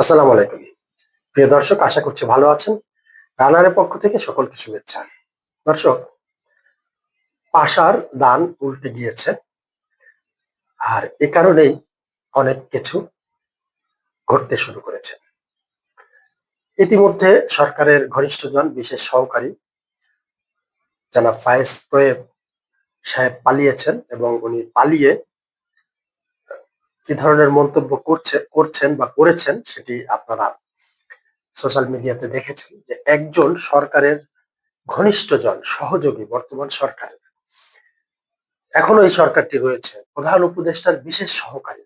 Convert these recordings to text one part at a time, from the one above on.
আসসালামু আলাইকুম। প্রিয় দর্শক, আশা করছি ভালো আছেন। রানারের পক্ষ থেকে সকলকে শুভেচ্ছা। দর্শক, পাশার দান উল্টে গিয়েছে। আর এ কারণেই অনেক কিছু ঘটতে শুরু করেছে। ইতিমধ্যে সরকারের ঘনিষ্ঠজন, বিশেষ সহকারী ফায়েজ তোয়েব সাহেব পালিয়েছেন এবং উনি পালিয়ে কি ধরনের মন্তব্য করছে, করছেন বা করেছেন সেটি আপনারা সোশ্যাল মিডিয়াতে দেখেছেন যে একজন সরকারের ঘনিষ্ঠ ঘনিষ্ঠজন, সহযোগী বর্তমান সরকারের। এখনও এই সরকারটি রয়েছে। প্রধান উপদেষ্টার বিশেষ সহকারী।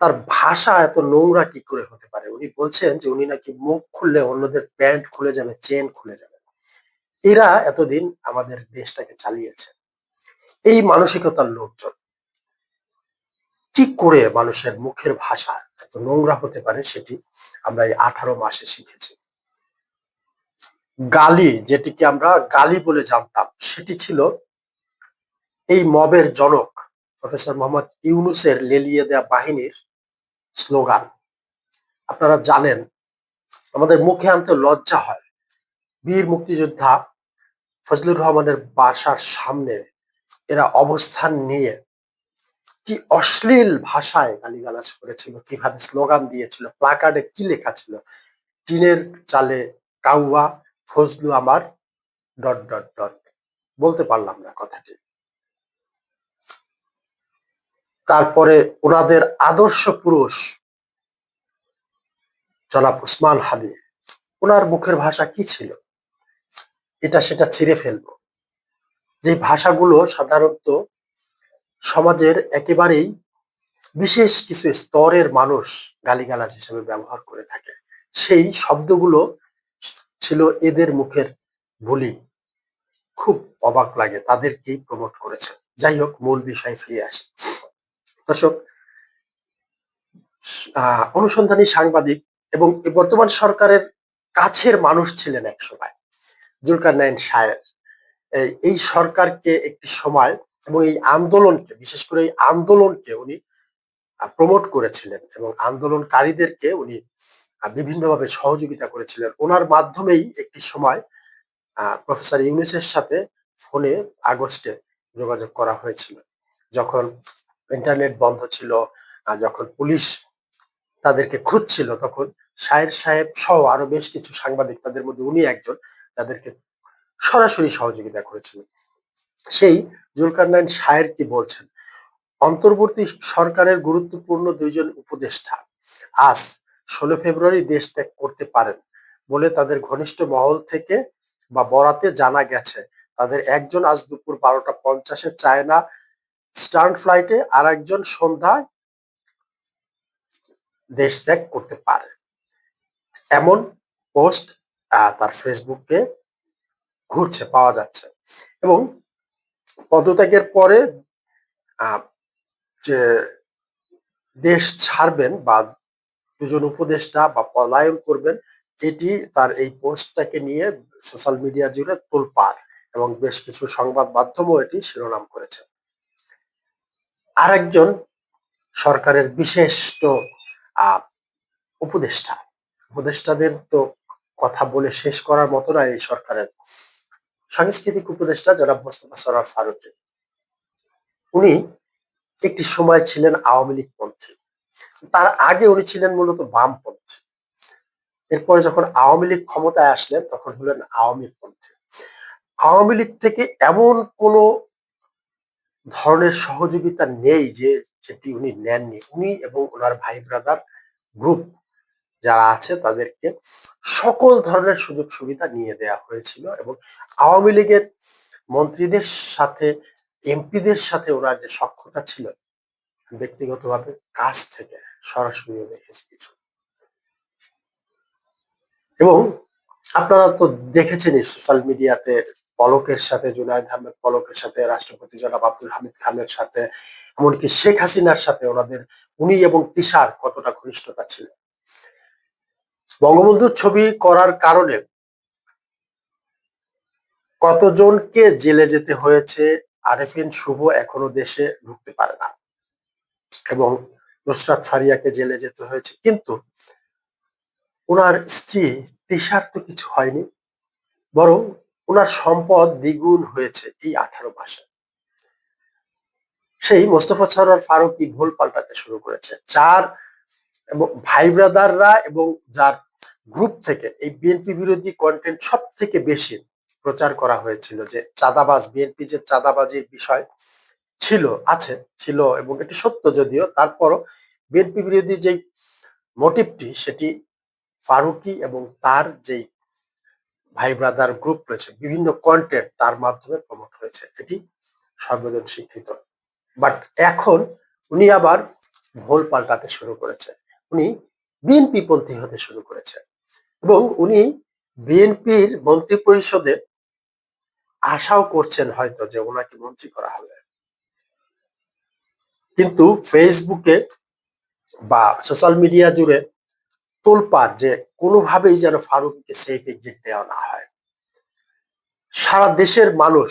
তার ভাষা এত নোংরা কি করে হতে পারে? উনি বলছেন যে উনি নাকি মুখ খুললে অন্যদের প্যান্ট খুলে যাবে, চেন খুলে যাবে। এরা এতদিন আমাদের দেশটাকে চালিয়েছে। এই মানসিকতার লোকজন। কি করে মানুষের মুখের ভাষা এত নোংরা হতে পারে সেটি আমরা এই আঠারো মাসে শিখেছি। গালি, যেটিকে আমরা গালি বলে জানতাম, সেটি ছিল এই মবের জনক, প্রফেসর মোহাম্মদ ইউনুসের লেলিয়ে দেয়া বাহিনীর স্লোগান। আপনারা জানেন, আমাদের মুখে আনতে লজ্জা হয়। বীর মুক্তিযোদ্ধা ফজলুর রহমানের বাসার সামনে এরা অবস্থান নিয়ে কি অশ্লীল ভাষায় গালিগালাজ করেছিল, কীভাবে স্লোগান দিয়েছিল প্লাকার্ডে কি লেখা ছিল? টিনের চালে কাউয়া, ফজলু আমার ডট ডট ডট। বলতে পারলাম না কথাটি। তারপরে ওনাদের আদর্শ পুরুষ জনাব উসমান হাদি, ওনার মুখের ভাষা কি ছিল? এটা সেটা ছিঁড়ে ফেলব। যে ভাষাগুলো সাধারণত সমাজের একেবারেই বিশেষ কিছু স্তরের মানুষ গালিগালাজ হিসেবে ব্যবহার করে থাকে। সেই শব্দগুলো ছিল এদের মুখের বুলি। খুব অবাক লাগে, তাদেরকেই প্রমোট করেছে। যাই হোক, মূল বিষয়ে ফিরে আসে। দর্শক অনুসন্ধানী সাংবাদিক এবং বর্তমান সরকারের কাছের মানুষ ছিলেন এক সময়, জুলকার নাইন সায়ের এই সরকারকে একটি সময় এবং এই আন্দোলনকে, বিশেষ করে এই আন্দোলনকে উনি প্রমোট করেছিলেন এবং আন্দোলনকারীদেরকে উনি বিভিন্নভাবে সহযোগিতা করেছিলেন। ওনার মাধ্যমেই একটি সময় প্রফেসর ইউনুসের সাথে ফোনে আগস্টে যোগাযোগ করা হয়েছিল। যখন ইন্টারনেট বন্ধ ছিল যখন পুলিশ তাদেরকে খুঁজছিল, তখন শাহের সাহেব সহ আরও বেশ কিছু সাংবাদিক, তাদের মধ্যে উনি একজন, তাদেরকে সরাসরি সহযোগিতা করেছিলেন। সেই জুলকারনাইন শায়ের কি বলছেন? অন্তর্বর্তী সরকারের গুরুত্বপূর্ণ দুইজন উপদেষ্টা আজ ষোলো ফেব্রুয়ারি দেশ ত্যাগ করতে পারেন বলে তাদের ঘনিষ্ঠ মহল থেকে বা বরাতে জানা গেছে। তাদের একজন আজ দুপুর বারোটা পঞ্চাশে চায়না স্টার্ন ফ্লাইটে আর একজন সন্ধ্যায় দেশ ত্যাগ করতে পারে। এমন পোস্ট তার ফেসবুকে ঘুরছে, পাওয়া যাচ্ছে। এবং পদত্যাগের পরে যে দেশ ছাড়বেন বা দুজন উপদেষ্টা বা পলায়ন করবেন, এটি তার এই পোস্টটাকে নিয়ে সোশ্যাল মিডিয়া জুড়ে তোলপাড় এবং বেশ কিছু সংবাদ মাধ্যমও এটি শিরোনাম করেছে। আরেকজন সরকারের বিশিষ্ট উপদেষ্টা, উপদেষ্টাদের তো কথা বলে শেষ করার মতো না এই সরকারের। সাংস্কৃতিক উপদেষ্টা যারা মোস্তফা সরার ফারুকি। উনি একটি সময় ছিলেন আওয়ামী লীগ পন্থী। তার আগে উনি ছিলেন মূলত বামপন্থী এরপরে যখন আওয়ামী লীগ ক্ষমতায় আসলেন, তখন হলেন আওয়ামী পন্থী। আওয়ামী লীগ থেকে এমন কোন ধরনের সহযোগিতা নেই যে, যেটি উনি নেননি। উনি এবং ওনার ভাই ব্রাদার গ্রুপ যারা আছে তাদেরকে সকল ধরনের সুযোগ সুবিধা নিয়ে দেয়া হয়েছিল এবং আওয়ামী লীগের মন্ত্রীদের সাথে, এমপিদের সাথে ওনার যে সক্ষতা ছিল, ব্যক্তিগতভাবে কাছ থেকে সরাসরি দেখেছি কিছু। এবং আপনারা তো দেখেছেনই সোশ্যাল মিডিয়াতে পলকের সাথে, জুনায়দ আহমেদ পলকের সাথে, রাষ্ট্রপতি জনাব আব্দুল হামিদ খানের সাথে, এমনকি শেখ হাসিনার সাথে ওনাদের, উনি এবং তিশার কতটা ঘনিষ্ঠতা ছিল। বঙ্গবন্ধুর ছবি করার কারণে কতজনকে জেলে যেতে হয়েছে, আরেফিন শুভ এখনও দেশে ঢুকতে পারে না। এবং নুসরাত ফারিয়াকে জেলে যেতে হয়েছে। কিন্তু ওনার স্ত্রী তিশার তো কিছু হয়নি, বরং ওনার সম্পদ দ্বিগুণ হয়েছে এই আঠারো মাসে। সেই মোস্তফা সরোয়ার ফারুকি ভুল পাল্টাতে শুরু করেছে। যার এবং ভাই ব্রাদাররা এবং যার গ্রুপ থেকে এই বিএনপি বিরোধী কন্টেন্ট সব থেকে বেশি প্রচার করা হয়েছিল যে চাঁদাবাজ বিএনপি যে চাঁদাবাজির বিষয় ছিল, আছে, ছিল এবং এটি সত্য যদিও, তারপরও বিএনপি বিরোধী যেই মোটিভটি সেটি ফারুকি এবং তার যেই ভাই ব্রাদার গ্রুপ রয়েছে, বিভিন্ন কন্টেন্ট তার মাধ্যমে প্রমোট হয়েছে, এটি সর্বজন স্বীকৃত বাট এখন উনি আবার ভোল পাল্টাতে শুরু করেছে। উনি বিএনপি পন্থী হতে শুরু করেছে এবং উনি বিএনপির মন্ত্রী পরিষদে আশাও করছেন হয়তো যে ওনাকে মন্ত্রী করা হবে। কিন্তু ফেসবুকে বা সোশ্যাল মিডিয়া জুড়ে তোলপার যে কোনোভাবেই যেন ফারুককে সেফ এক্সিট দেওয়া না হয়। সারা দেশের মানুষ,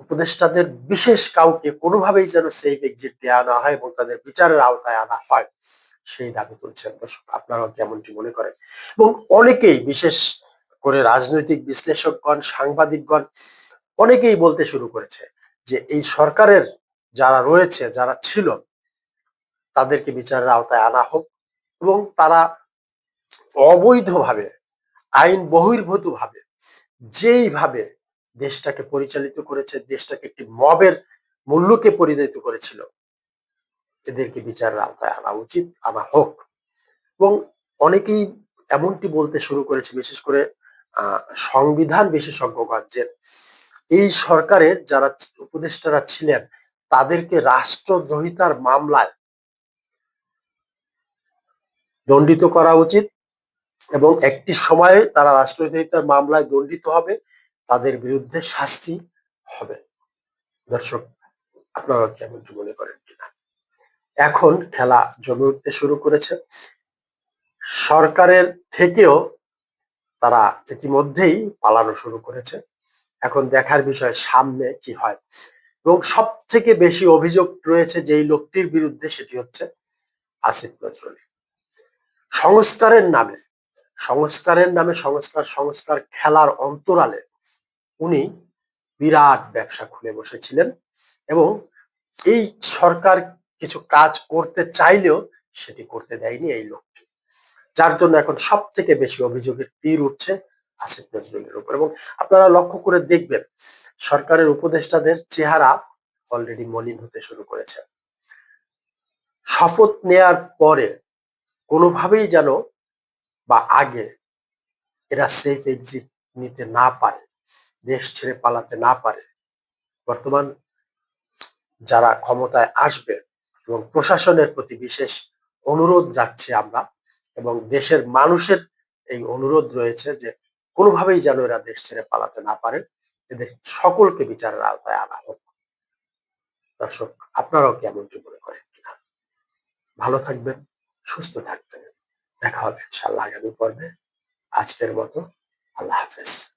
উপদেষ্টাদের বিশেষ কাউকে কোনোভাবেই যেন সেফ এক্সিট দেওয়া না হয় এবং তাদের বিচারের আওতায় আনা হয়। সেই দাবি তুলছেন দর্শক। আপনারাও কেমনটি মনে করেন। এবং অনেকেই, বিশেষ করে রাজনৈতিক বিশ্লেষকগণ, সাংবাদিকগণ, অনেকেই বলতে শুরু করেছে যে এই সরকারের যারা রয়েছে, যারা ছিল, তাদেরকে বিচারের আওতায় আনা হোক এবং তারা অবৈধভাবে, আইন বহির্ভূত ভাবে যেইভাবে দেশটাকে পরিচালিত করেছে, দেশটাকে একটি মবের মূল্যকে পরিণত করেছিল এদেরকে বিচারের আওতায় আনা উচিত, আনা হোক। এবং অনেকেই এমনটি বলতে শুরু করেছে, বিশেষ করে সংবিধান বিশেষজ্ঞগণ যে এই সরকারের যারা উপদেষ্টারা ছিলেন, তাদেরকে রাষ্ট্রদ্রোহিতার মামলায় দণ্ডিত করা উচিত এবং একটি সময়ে তারা রাষ্ট্রদ্রোহিতার মামলায় দণ্ডিত হবে, তাদের বিরুদ্ধে শাস্তি হবে। দর্শক, আপনারা কেমনটি মনে করেন? এখন খেলা জমে উঠতে শুরু করেছে। সরকারের থেকেও তারা ইতিমধ্যেই পালানো শুরু করেছে। এখন দেখার বিষয় সামনে কি হয়। এবং সব থেকে বেশি অভিযোগ রয়েছে যেই লোকটির বিরুদ্ধে সেটি হচ্ছে আসিফ নজরুল। সংস্কারের নামে সংস্কারের নামে সংস্কার সংস্কার খেলার অন্তরালে উনি বিরাট ব্যবসা খুলে বসেছিলেন এবং এই সরকার কিছু কাজ করতে চাইলেও সেটি করতে দেয়নি এই লোকটি। যার জন্য এখন সব থেকে বেশি অভিযোগের তীর উঠছে আসিফ নজরুলের উপর। এবং আপনারা লক্ষ্য করে দেখবেন, সরকারের উপদেষ্টাদের চেহারা অলরেডি মলিন হতে শুরু করেছে। শপথ নেয়ার পরে কোনোভাবেই যেন বা আগে এরা সেফ এক্সিট নিতে না পারে, দেশ ছেড়ে পালাতে না পারে। বর্তমান যারা ক্ষমতায় আসবে এবং প্রশাসনের প্রতি বিশেষ অনুরোধ রাখছি আমরা এবং দেশের মানুষের এই অনুরোধ রয়েছে যে কোনোভাবেই যেন এরা দেশ ছেড়ে পালাতে না পারে। এদের সকলকে বিচারের আওতায় আনা হোক। দর্শক, আপনারাও কেমনটি মনে করেন কিনা? ভালো থাকবেন, সুস্থ থাকবেন। দেখা হবে ইনশাল্লাহ আগামী পর্বে। আজকের মতো আল্লাহ হাফেজ।